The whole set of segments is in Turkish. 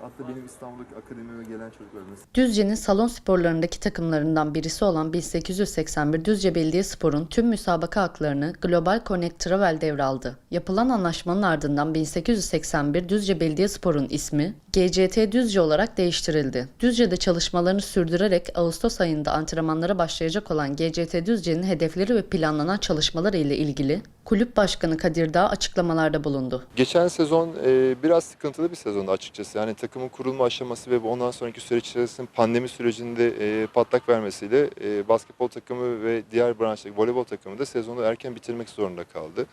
Hatta benim İstanbul'daki akademime gelen çocuklar mesela Düzce'nin salon sporlarındaki takımlarından birisi olan 1881 Düzce Belediyespor'un tüm müsabaka haklarını Global Connect Travel devraldı. Yapılan anlaşmanın ardından 1881 Düzce Belediyespor'un ismi GCT Düzce olarak değiştirildi. Düzce'de çalışmalarını sürdürerek Ağustos ayında antrenmanlara başlayacak olan GCT Düzce'nin hedefleri ve planlanan çalışmaları ile ilgili Kulüp Başkanı Kadir Dağ açıklamalarda bulundu. Geçen sezon e, biraz sıkıntılı bir sezondu açıkçası. Yani takımın kurulma aşaması ve ondan sonraki süreç içerisinde pandemi sürecinde e, patlak vermesiyle e, basketbol takımı ve diğer branştaki voleybol takımı da sezonu erken bitirmek zorunda kaldı.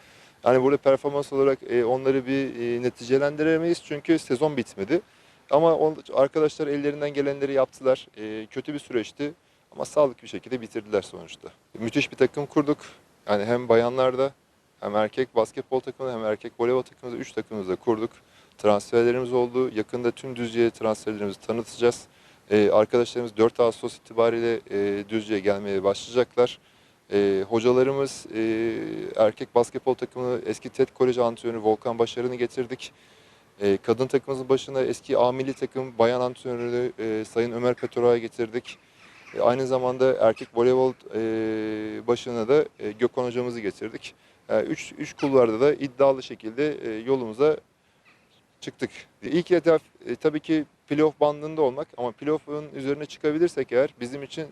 Yani burada performans olarak e, onları bir e, neticelendiremeyiz çünkü sezon bitmedi. Ama on, arkadaşlar ellerinden gelenleri yaptılar. E, kötü bir süreçti ama sağlıklı bir şekilde bitirdiler sonuçta. Müthiş bir takım kurduk. Yani hem bayanlarda hem erkek basketbol takımı hem erkek voleybol takımımızda 3 takımımızı da kurduk. Transferlerimiz oldu. Yakında tüm Düzce'ye transferlerimizi tanıtacağız. Ee, arkadaşlarımız 4 Ağustos itibariyle e, Düzce'ye gelmeye başlayacaklar. Ee, hocalarımız e, erkek basketbol takımını eski TED Koleji antrenörü Volkan Başarı'nı getirdik. Ee, kadın takımımızın başına eski A milli takım bayan antrenörü e, Sayın Ömer Petora'ya getirdik. E, aynı zamanda erkek voleybol e, başına da e, Gökhan hocamızı getirdik. Üç, üç kulvarda da iddialı şekilde yolumuza çıktık. İlk hedef tabii ki playoff bandında olmak ama playoff'un üzerine çıkabilirsek eğer bizim için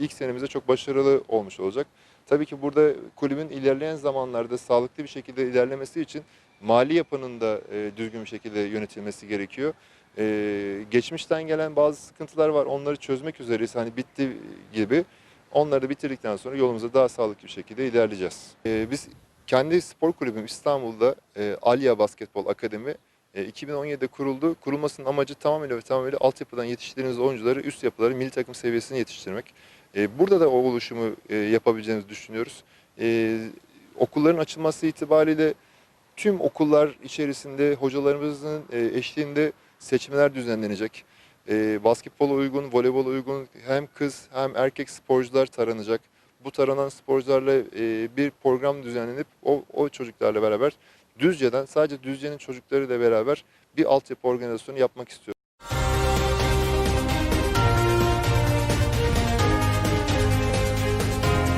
ilk senemizde çok başarılı olmuş olacak. Tabii ki burada kulübün ilerleyen zamanlarda sağlıklı bir şekilde ilerlemesi için mali yapının da düzgün bir şekilde yönetilmesi gerekiyor. E, geçmişten gelen bazı sıkıntılar var. Onları çözmek üzereyiz. Hani bitti gibi. Onları da bitirdikten sonra yolumuza daha sağlıklı bir şekilde ilerleyeceğiz. E, biz kendi spor kulübüm İstanbul'da e, Alya Basketbol Akademi e, 2017'de kuruldu. Kurulmasının amacı tamamıyla ve tamamıyla altyapıdan yetiştirdiğimiz oyuncuları üst yapıları milli takım seviyesine yetiştirmek. E, burada da o oluşumu e, yapabileceğimizi düşünüyoruz. E, okulların açılması itibariyle tüm okullar içerisinde hocalarımızın e, eşliğinde seçmeler düzenlenecek. E, basketbola uygun, voleybola uygun hem kız hem erkek sporcular taranacak. Bu taranan sporcularla e, bir program düzenlenip o, o çocuklarla beraber Düzce'den sadece Düzce'nin çocuklarıyla beraber bir altyapı organizasyonu yapmak istiyoruz.